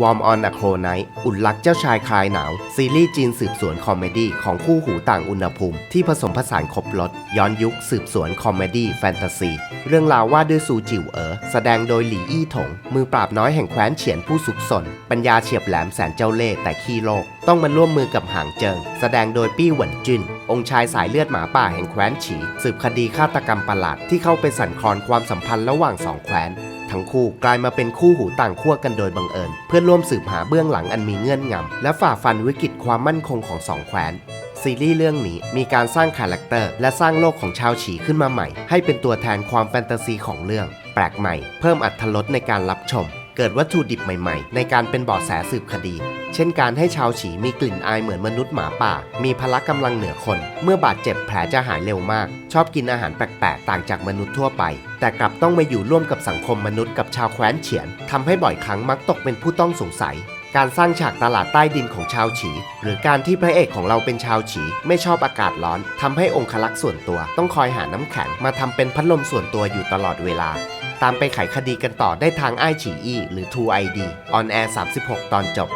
Warm on a Cold Night อุ่นรักเจ้าชายคลายหนาว ซีรีส์จีนสืบสวนคอมเมดี้ของคู่หูต่างอุณหภูมิ ที่ผสมผสานครบรสย้อนยุคสืบสวนคอมเมดี้แฟนตาซี เรื่องราวว่าด้วยซูจิวเอ๋อแสดงโดยหลี่อี้ถง มือปราบน้อยแห่งแคว้นเฉียนผู้สุกสน ปัญญาเฉียบแหลมแสนเจ้าเล่ห์แต่ขี้โลก ต้องมาร่วมมือกับหางเจิง แสดงโดยปี้หวนจุนองค์ชายสายเลือดหมาป่าแห่งแคว้นฉี สืบคดีฆาตกรรมประหลาดที่เข้าไปสั่นคลอนความสัมพันธ์ระหว่างสองแคว้น ทั้งคู่กลายมาเป็นคู่หูต่างขั้วกันโดยบังเอิญ เพื่อร่วมสืบหาเบื้องหลังอันมีเงื่อนงำ และฝ่าฟันวิกฤตความมั่นคงของสองแคว้นซีรีส์เรื่องนี้มีการสร้างคาแรคเตอร์และสร้างโลกของชาวฉีขึ้นมาใหม่ ให้เป็นตัวแทนความแฟนตาซีของเรื่อง แปลกใหม่ เพิ่มอัตรสในการรับชม เกิดวัตถุดิบใหม่ๆ ในการเป็นเบาะแสสืบคดี เช่นการให้ชาวฉีมีกลิ่นอายเหมือนมนุษย์หมาป่า มีพละกำลังเหนือคน เมื่อบาดเจ็บแผลจะหายเร็วมาก ชอบกินอาหารแปลกๆ ต่างจากมนุษย์ทั่วไป แต่กลับต้องมาอยู่ร่วมกับสังคมมนุษย์กับชาวแคว้นเฉียนทำให้บ่อยครั้งมักตกเป็นผู้ต้องสงสัย การสร้างฉากตลาดใต้ดินของชาวฉี หรือการที่พระเอกของเราเป็นชาวฉี ไม่ชอบอากาศร้อนทำให้องคลักษ์ส่วนตัวต้องคอยหาน้ำแข็งมาทำเป็นพัดลมส่วนตัวอยู่ตลอดเวลา ตามไปไขคดีกันต่อได้ทางไอฉีอีหรือ True ID ออนแอร์36 ตอนจบ